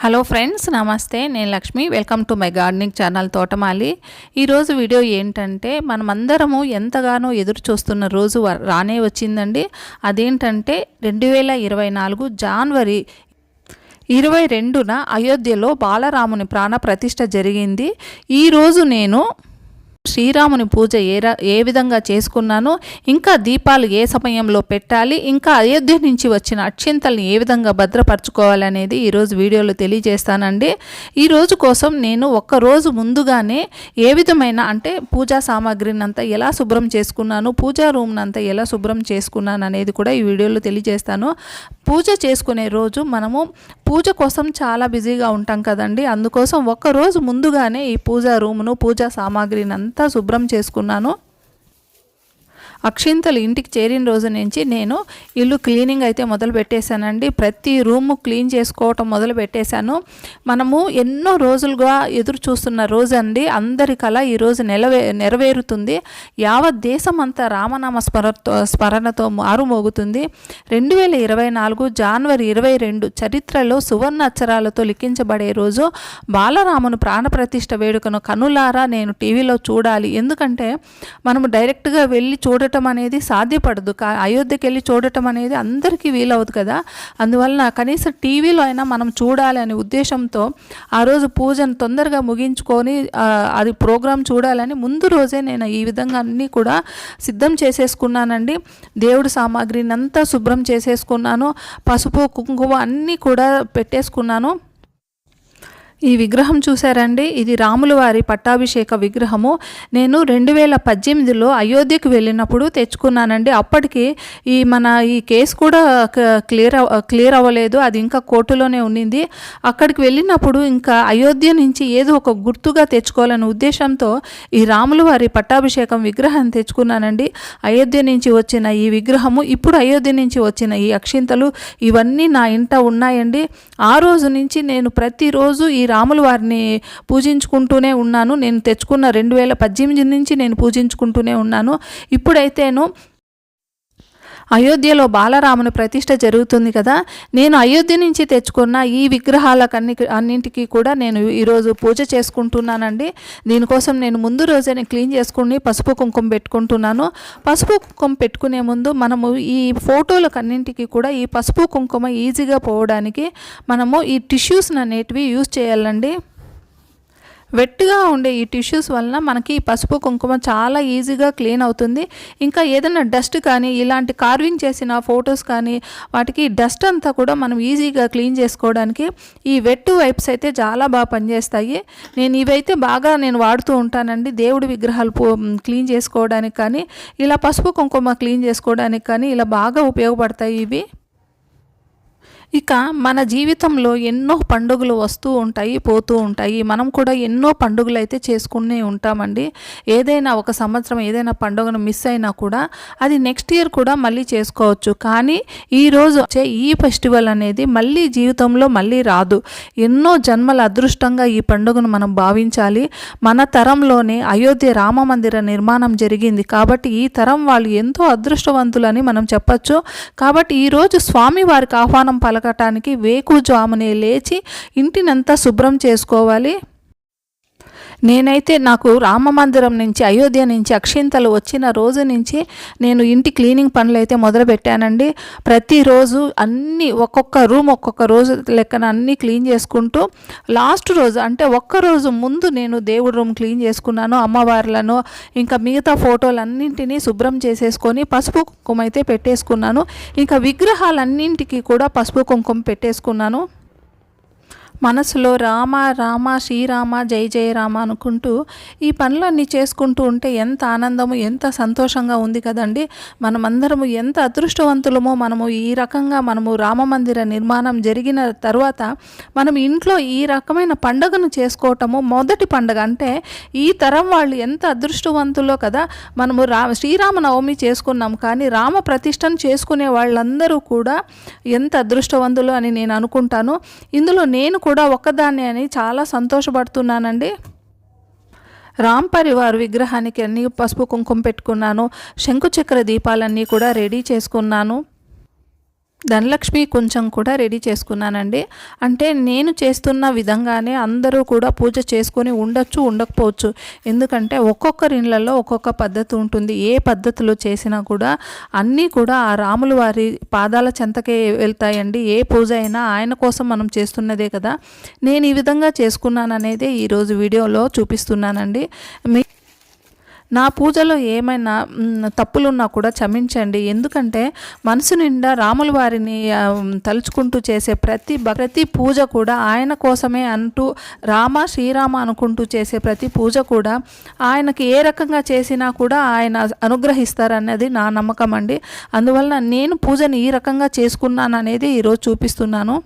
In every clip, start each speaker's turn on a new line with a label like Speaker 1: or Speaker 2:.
Speaker 1: Hello friends నమస్తే. నేను Lakshmi. Welcome to my gardening channel Thotamali. ఈరోజు వీడియో ఏంటంటే మనమందరము ఎంతగానో ఎదురు చూస్తున్న రోజు వ- రానే వచ్చిందండి. అదేంటంటే రెండు వేల ఇరవై నాలుగు జాన్వరి ఇరవై రెండున అయోధ్యలో బాలరాముని ప్రాణ ప్రతిష్ఠ జరిగింది. ఈరోజు నేను శ్రీరాముని పూజ ఏ ఏ విధంగా చేసుకున్నానో ఇంకా దీపాలు ఏ సమయంలో పెట్టాలి ఇంకా అయోధ్య నుంచి వచ్చిన అక్షింతల్ని ఏ విధంగా భద్రపరచుకోవాలనేది ఈరోజు వీడియోలో తెలియజేస్తానండి. ఈ రోజు కోసం నేను ఒక్క రోజు ముందుగానే ఏ విధమైన అంటే పూజా సామాగ్రిని అంతా ఎలా శుభ్రం చేసుకున్నాను పూజా రూమ్ని అంతా ఎలా శుభ్రం చేసుకున్నాను అనేది కూడా ఈ వీడియోలో తెలియజేస్తాను. పూజ చేసుకునే రోజు మనము పూజ కోసం చాలా బిజీగా ఉంటాం కదండి. అందుకోసం ఒక్క రోజు ముందుగానే ఈ పూజా రూమును పూజా సామాగ్రిని అంతా శుభ్రం చేసుకున్నాను. అక్షింతలు ఇంటికి చేరిన రోజు నుంచి నేను ఇల్లు క్లీనింగ్ అయితే మొదలు పెట్టేశానండి. ప్రతి రూము క్లీన్ చేసుకోవటం మొదలు పెట్టేశాను. మనము ఎన్నో రోజులుగా ఎదురు చూస్తున్న రోజు అండి అందరి కళ ఈరోజు నెలవే నెరవేరుతుంది. యావత్ దేశం అంతా రామనామ స్మరతో స్మరణతో మారుమోగుతుంది రెండు వేల ఇరవై నాలుగు జనవరి ఇరవై రెండు చరిత్రలో సువర్ణ అక్షరాలతో లిఖించబడే రోజు బాలరామును ప్రాణప్రతిష్ఠ వేడుకను కనులారా నేను టీవీలో చూడాలి. ఎందుకంటే మనము డైరెక్ట్గా వెళ్ళి చూడ చూడటం అనేది సాధ్యపడదు. కా అయోధ్యకి వెళ్ళి చూడటం అనేది అందరికీ వీలవుతుంది కదా. అందువలన కనీసం టీవీలో అయినా మనం చూడాలి అనే ఉద్దేశంతో ఆ రోజు పూజను తొందరగా ముగించుకొని అది ప్రోగ్రాం చూడాలని ముందు రోజే నేను ఈ విధంగా అన్నీ కూడా సిద్ధం చేసేసుకున్నానండి. దేవుడి సామాగ్రిని అంతా శుభ్రం చేసేసుకున్నాను. పసుపు కుంకుమ అన్నీ కూడా పెట్టేసుకున్నాను. ఈ విగ్రహం చూసారండి ఇది రాముల వారి పట్టాభిషేక విగ్రహము. నేను రెండు వేల పద్దెనిమిదిలో అయోధ్యకు వెళ్ళినప్పుడు తెచ్చుకున్నానండి. అప్పటికి ఈ మన ఈ కేసు కూడా క్లియర్ క్లియర్ అవ్వలేదు. అది ఇంకా కోర్టులోనే ఉండింది అక్కడికి వెళ్ళినప్పుడు ఇంకా అయోధ్య నుంచి ఏదో ఒక గుర్తుగా తెచ్చుకోవాలనే ఉద్దేశంతో ఈ రాముల వారి పట్టాభిషేకం విగ్రహాన్ని తెచ్చుకున్నానండి. అయోధ్య నుంచి వచ్చిన ఈ విగ్రహము ఇప్పుడు అయోధ్య నుంచి వచ్చిన ఈ అక్షింతలు ఇవన్నీ నా ఇంట ఉన్నాయండి. ఆ రోజు నుంచి నేను ప్రతిరోజు ఈ రాముల వారిని పూజించుకుంటూనే ఉన్నాను. నేను తెచ్చుకున్న రెండు వేల పద్దెనిమిది నుంచి నేను పూజించుకుంటూనే ఉన్నాను. ఇప్పుడైతేను అయోధ్యలో బాలరాముని ప్రతిష్ట జరుగుతుంది కదా. నేను అయోధ్య నుంచి తెచ్చుకున్న ఈ విగ్రహాలకన్ని అన్నింటికి కూడా నేను ఈరోజు పూజ చేసుకుంటున్నానండి. దీనికోసం నేను ముందు రోజే క్లీన్ చేసుకుని పసుపు కుంకుమ పెట్టుకుంటున్నాను. పసుపు కుంకుమ పెట్టుకునే ముందు మనము ఈ ఫోటోలకన్నింటికి కూడా ఈ పసుపు కుంకుమ ఈజీగా పోవడానికి మనము ఈ టిష్యూస్ అనేటివి యూజ్ చేయాలండి. వెట్టుగా ఉండే ఈ టిష్యూస్ వలన మనకి ఈ పసుపు కుంకుమ చాలా ఈజీగా క్లీన్ అవుతుంది. ఇంకా ఏదైనా డస్ట్ కానీ ఇలాంటి కార్వింగ్ చేసిన ఫొటోస్ కానీ వాటికి డస్ట్ అంతా కూడా మనం ఈజీగా క్లీన్ చేసుకోవడానికి ఈ వెట్టు వైప్స్ అయితే చాలా బాగా పనిచేస్తాయి. నేను ఇవైతే బాగా నేను వాడుతూ ఉంటానండి. దేవుడి విగ్రహాలు క్లీన్ చేసుకోవడానికి కానీ ఇలా పసుపు కుంకుమ క్లీన్ చేసుకోవడానికి కానీ ఇలా బాగా ఉపయోగపడతాయి ఇవి. ఇక మన జీవితంలో ఎన్నో పండుగలు వస్తూ ఉంటాయి పోతూ ఉంటాయి. మనం కూడా ఎన్నో పండుగలు అయితే చేసుకునే ఉంటామండి. ఏదైనా ఒక సంవత్సరం ఏదైనా పండుగను మిస్ అయినా కూడా అది నెక్స్ట్ ఇయర్ కూడా మళ్ళీ చేసుకోవచ్చు. కానీ ఈ రోజు వచ్చే ఈ ఫెస్టివల్ అనేది మళ్ళీ జీవితంలో మళ్ళీ రాదు. ఎన్నో జన్మల అదృష్టంగా ఈ పండుగను మనం భావించాలి. మన తరంలోనే అయోధ్య రామ మందిర నిర్మాణం జరిగింది. కాబట్టి ఈ తరం వాళ్ళు ఎంతో అదృష్టవంతులని మనం చెప్పచ్చు. కాబట్టి ఈరోజు స్వామి వారికి కలగటానికి పలకటానికి వేకుజామునే లేచి ఇంటినంతా శుభ్రం చేసుకోవాలి. నేనైతే నాకు రామ మందిరం నుంచి అయోధ్య నుంచి అక్షింతలు వచ్చిన రోజు నుంచి నేను ఇంటి క్లీనింగ్ పనులు అయితే మొదలుపెట్టానండి. ప్రతిరోజు అన్ని ఒక్కొక్క రూమ్ ఒక్కొక్క రోజు లెక్కన అన్నీ క్లీన్ చేసుకుంటూ లాస్ట్ రోజు అంటే ఒక్క రోజు ముందు నేను దేవుడి రూమ్ క్లీన్ చేసుకున్నాను అమ్మవార్లను ఇంకా మిగతా ఫోటోలన్నింటినీ శుభ్రం చేసేసుకొని పసుపు కుంకుమ అయితే పెట్టేసుకున్నాను. ఇంకా విగ్రహాలన్నింటికి కూడా పసుపు కుంకుమ పెట్టేసుకున్నాను. మనసులో రామ రామ శ్రీరామ జై జయ రామ అనుకుంటూ ఈ పనులన్నీ చేసుకుంటూ ఉంటే ఎంత ఆనందము ఎంత సంతోషంగా ఉంది కదండి. మనమందరము ఎంత అదృష్టవంతులమో మనము ఈ రకంగా మనము రామ మందిర నిర్మాణం జరిగిన తర్వాత మనం ఇంట్లో ఈ రకమైన పండుగను చేసుకోవటము మొదటి పండుగ. అంటే ఈ తరం వాళ్ళు ఎంత అదృష్టవంతులో కదా మనము రా శ్రీరామనవమి చేసుకున్నాం కానీ రామ ప్రతిష్టను చేసుకునే వాళ్ళందరూ కూడా ఎంత అదృష్టవంతులు అని నేను అనుకుంటాను. ఇందులో నేను కూడా ఒక్కదాన్ని అని చాలా సంతోషపడుతున్నానండి. రామ్ పరివార్ విగ్రహానికి అన్ని పసుపు కుంకుమ పెట్టుకున్నాను. శంకుచక్ర దీపాలన్నీ కూడా రెడీ చేసుకున్నాను. ధనలక్ష్మి కొంచెం కూడా రెడీ చేసుకున్నానండి. అంటే నేను చేస్తున్న విధంగానే అందరూ కూడా పూజ చేసుకొని ఉండొచ్చు ఉండకపోవచ్చు. ఎందుకంటే ఒక్కొక్కరి ఇళ్ళల్లో ఒక్కొక్క పద్ధతి ఉంటుంది. ఏ పద్ధతిలో చేసినా కూడా అన్నీ కూడా ఆ రాములు వారి పాదాల చెంతకే వెళ్తాయండి. ఏ పూజ అయినా ఆయన కోసం మనం చేస్తున్నదే కదా. నేను ఈ విధంగా చేసుకున్నాననేదే ఈరోజు వీడియోలో చూపిస్తున్నానండి. మీ నా పూజలో ఏమైనా తప్పులున్నా కూడా క్షమించండి. ఎందుకంటే మనసు నిండా రాముల వారిని తలుచుకుంటూ చేసే ప్రతి ప్రతి పూజ కూడా ఆయన కోసమే అంటూ రామ శ్రీరామ అనుకుంటూ చేసే ప్రతి పూజ కూడా ఆయనకి ఏ రకంగా చేసినా కూడా ఆయన అనుగ్రహిస్తారన్నది నా నమ్మకం అండి. అందువలన నేను పూజని ఈ రకంగా చేసుకున్నాను అనేది ఈరోజు చూపిస్తున్నాను.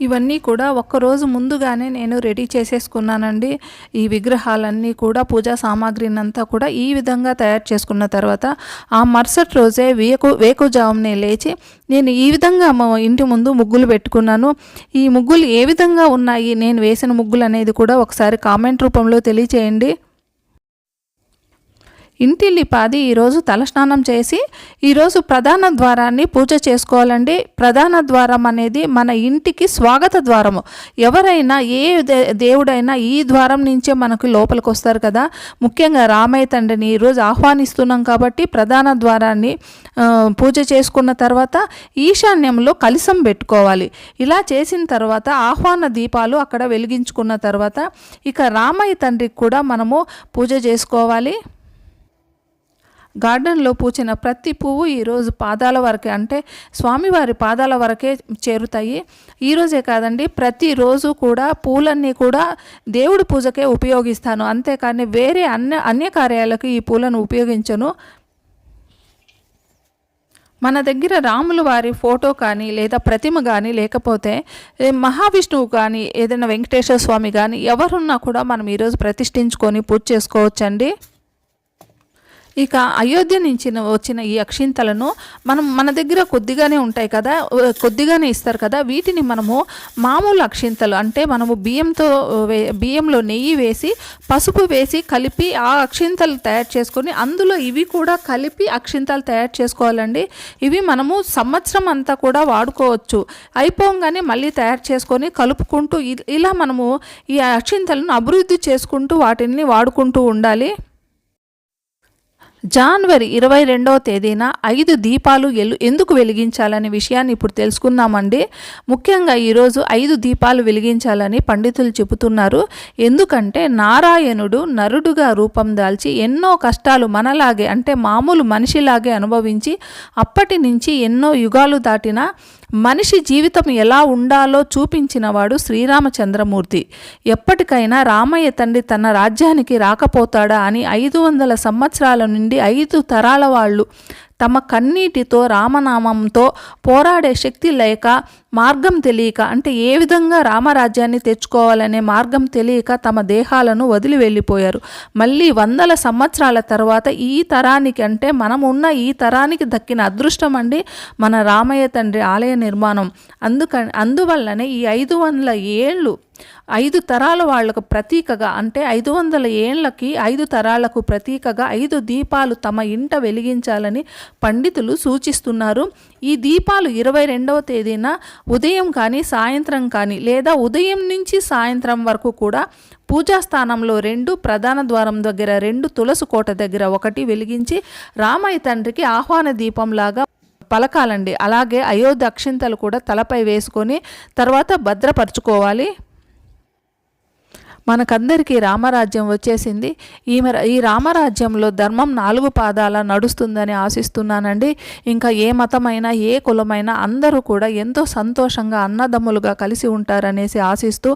Speaker 1: ఇవన్నీ కూడా ఒక్కరోజు ముందుగానే నేను రెడీ చేసేసుకున్నానండి. ఈ విగ్రహాలన్నీ కూడా పూజా సామాగ్రినంతా కూడా ఈ విధంగా తయారు చేసుకున్న తర్వాత ఆ మరుసటి రోజే వేకు వేకుజామునే లేచి నేను ఈ విధంగా మా ఇంటి ముందు ముగ్గులు పెట్టుకున్నాను. ఈ ముగ్గులు ఏ విధంగా ఉన్నాయి? నేను వేసిన ముగ్గులు అనేది కూడా ఒకసారి కామెంట్ రూపంలో తెలియచేయండి. ఇంటిల్లిపాది ఈరోజు తలస్నానం చేసి ఈరోజు ప్రధాన ద్వారాన్ని పూజ చేసుకోవాలండి. ప్రధాన ద్వారం అనేది మన ఇంటికి స్వాగత ద్వారము. ఎవరైనా ఏ దేవుడైనా ఈ ద్వారం నుంచే మనకు లోపలికి వస్తారు కదా. ముఖ్యంగా రామయ్య తండ్రిని ఈరోజు ఆహ్వానిస్తున్నాం కాబట్టి ప్రధాన ద్వారాన్ని పూజ చేసుకున్న తర్వాత ఈశాన్యంలో కలిసం పెట్టుకోవాలి. ఇలా చేసిన తర్వాత ఆహ్వాన దీపాలు అక్కడ వెలిగించుకున్న తర్వాత ఇక రామయ్య తండ్రికి కూడా మనము పూజ చేసుకోవాలి. గార్డెన్లో పూచిన ప్రతి పువ్వు ఈరోజు పాదాల వరకే అంటే స్వామివారి పాదాల వరకే చేరుతాయి. ఈరోజే కాదండి ప్రతిరోజు కూడా పూలన్నీ కూడా దేవుడి పూజకే ఉపయోగిస్తాను. అంతేకాని వేరే అన్య అన్య కార్యాలకు ఈ పూలను ఉపయోగించను. మన దగ్గర రాముల వారి ఫోటో కానీ లేదా ప్రతిమ కానీ లేకపోతే మహావిష్ణువు కానీ ఏదైనా వెంకటేశ్వర స్వామి కానీ ఎవరున్నా కూడా మనం ఈరోజు ప్రతిష్ఠించుకొని పూజ చేసుకోవచ్చండి. ఇక అయోధ్య నుంచి వచ్చిన ఈ అక్షింతలను మనం మన దగ్గర కొద్దిగానే ఉంటాయి కదా కొద్దిగానే ఇస్తారు కదా వీటిని మనము మామూలు అక్షింతలు అంటే మనము బియ్యంతో బియ్యంలో నెయ్యి వేసి పసుపు వేసి కలిపి ఆ అక్షింతలు తయారు చేసుకొని అందులో ఇవి కూడా కలిపి అక్షింతలు తయారు చేసుకోవాలండి. ఇవి మనము సంవత్సరం అంతా కూడా వాడుకోవచ్చు. అయిపోగానే మళ్ళీ తయారు చేసుకొని కలుపుకుంటూ ఇలా మనము ఈ అక్షింతలను అభివృద్ధి చేసుకుంటూ వాటిని వాడుకుంటూ ఉండాలి. జనవరి ఇరవై రెండవ తేదీన ఐదు దీపాలు ఎలు ఎందుకు వెలిగించాలనే విషయాన్ని ఇప్పుడు తెలుసుకుందామండి. ముఖ్యంగా ఈరోజు ఐదు దీపాలు వెలిగించాలని పండితులు చెబుతున్నారు. ఎందుకంటే నారాయణుడు నరుడుగా రూపం దాల్చి ఎన్నో కష్టాలు మనలాగే అంటే మామూలు మనిషిలాగే అనుభవించి అప్పటి నుంచి ఎన్నో యుగాలు దాటిన మనిషి జీవితం ఎలా ఉండాలో చూపించినవాడు శ్రీరామచంద్రమూర్తి. ఎప్పటికైనా రామయ్య తండ్రి తన రాజ్యానికి రాకపోతాడా అని ఐదు వందల సంవత్సరాల నుండి ఐదు తరాల వాళ్ళు తమ కన్నీటితో రామనామంతో పోరాడే శక్తి లేక మార్గం తెలియక అంటే ఏ విధంగా రామరాజ్యాన్ని తెచ్చుకోవాలనే మార్గం తెలియక తమ దేహాలను వదిలి వెళ్ళిపోయారు. మళ్ళీ వందల సంవత్సరాల తర్వాత ఈ తరానికి అంటే మనం ఉన్న ఈ తరానికి దక్కిన అదృష్టం అండి మన రామయ్య తండ్రి ఆలయ నిర్మాణం. అందుకని అందువల్లనే ఈ ఐదు వందల ఏళ్ళు ఐదు తరాల వాళ్ళకు ప్రతీకగా అంటే ఐదు వందల ఏళ్ళకి ఐదు తరాలకు ప్రతీకగా ఐదు దీపాలు తమ ఇంట వెలిగించాలని పండితులు సూచిస్తున్నారు. ఈ దీపాలు ఇరవై రెండవ తేదీన ఉదయం కానీ సాయంత్రం కానీ లేదా ఉదయం నుంచి సాయంత్రం వరకు కూడా పూజాస్థానంలో రెండు ప్రధాన ద్వారం దగ్గర రెండు తులసి కోట దగ్గర ఒకటి వెలిగించి రామయ్య తండ్రికి ఆహ్వాన దీపంలాగా పలకాలండి. అలాగే అయోధ్య అక్షింతలు కూడా తలపై వేసుకొని తర్వాత భద్రపరుచుకోవాలి. మనకందరికీ రామరాజ్యం వచ్చేసింది. ఈ ఈ రామరాజ్యంలో ధర్మం నాలుగు పాదాల నడుస్తుందని ఆశిస్తున్నానండి. ఇంకా ఏ మతమైనా ఏ కులమైనా అందరూ కూడా ఎంతో సంతోషంగా అన్నదమ్ములుగా కలిసి ఉంటారనేసి ఆశిస్తూ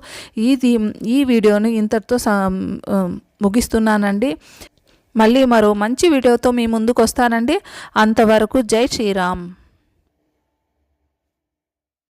Speaker 1: ఇది ఈ వీడియోని ఇంతటితో ముగిస్తున్నానండి. మళ్ళీ మరో మంచి వీడియోతో మీ ముందుకు వస్తానండి అంతవరకు జై శ్రీరామ్.